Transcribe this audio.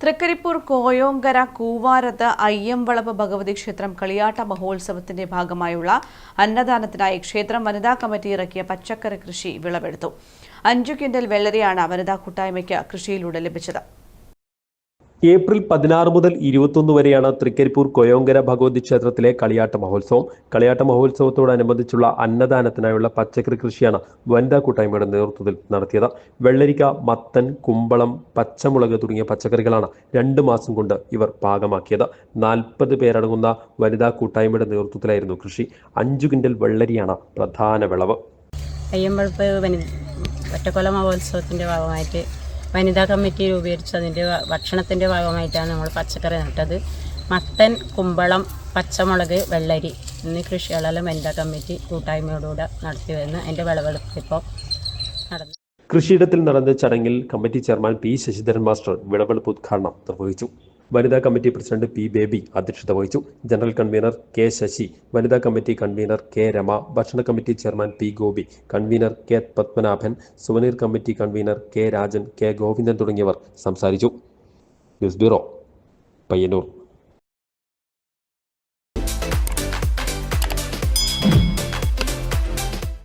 തൃക്കരിപ്പൂർ കോയോങ്കര കൂവാരത്ത് അയ്യംവളപ്പ് ഭഗവതി ക്ഷേത്രം കളിയാട്ട മഹോത്സവത്തിന്റെ ഭാഗമായുള്ള അന്നദാനത്തിനായി ക്ഷേത്രം വനിതാ കമ്മിറ്റി ഇറക്കിയ പച്ചക്കറി കൃഷി വിളവെടുത്തു. അഞ്ചു ക്വിന്റൽ വെള്ളരിയാണ് വനിതാ കൂട്ടായ്മയ്ക്ക് കൃഷിയിലൂടെ ലഭിച്ചത്. ഏപ്രിൽ പതിനാറ് മുതൽ ഇരുപത്തൊന്ന് വരെയാണ് തൃക്കരിപ്പൂർ കൊയോങ്കര ഭഗവതി ക്ഷേത്രത്തിലെ കളിയാട്ട മഹോത്സവം. കളിയാട്ട മഹോത്സവത്തോടനുബന്ധിച്ചുള്ള അന്നദാനത്തിനായുള്ള പച്ചക്കറി കൃഷിയാണ് വനിതാ കൂട്ടായ്മയുടെ നേതൃത്വത്തിൽ നടത്തിയത്. വെള്ളരിക്ക മത്തൻ കുമ്പളം പച്ചമുളക് തുടങ്ങിയ പച്ചക്കറികളാണ് രണ്ട് മാസം കൊണ്ട് ഇവർ പാകമാക്കിയത്. നാൽപ്പത് പേരടങ്ങുന്ന വനിതാ കൂട്ടായ്മയുടെ നേതൃത്വത്തിലായിരുന്നു കൃഷി. അഞ്ചു കിൻഡൽ വെള്ളരിയാണ് പ്രധാന വിളവ്. അയ്യമ്പഴപ്പ് ഒറ്റക്കൊല മഹോത്സവത്തിന്റെ ഭാഗമായിട്ട് വനിതാ കമ്മിറ്റി രൂപീകരിച്ച് അതിന്റെ ഭക്ഷണത്തിന്റെ ഭാഗമായിട്ടാണ് നമ്മൾ പച്ചക്കറി നട്ടത്. മത്തൻ കുമ്പളം പച്ചമുളക് വെള്ളരി എന്നീ കൃഷികളെല്ലാം വനിതാ കമ്മിറ്റി കൂട്ടായ്മയോടുകൂടെ നടത്തി വരുന്നു അതിന്റെ വിളവെടുപ്പ് ഇപ്പോൾ നടന്നു. കൃഷിയിടത്തിൽ നടന്ന ചടങ്ങിൽ committee chairman P Sasidharan master വിളവെടുപ്പ് ഉദ്ഘാടനം നിർവഹിച്ചു. വനിതാ കമ്മിറ്റി പ്രസിഡന്റ് പി ബേബി അധ്യക്ഷത വഹിച്ചു. ജനറൽ കൺവീനർ കെ ശശി വനിതാ കമ്മിറ്റി കൺവീനർ കെ രമ ഭക്ഷണ committee chairman P Gopi convener K Padmanabhan souvenir committee convener K Rajan K Govindan തുടങ്ങിയവർ സംസാരിച്ചു. News bureau Payyanur.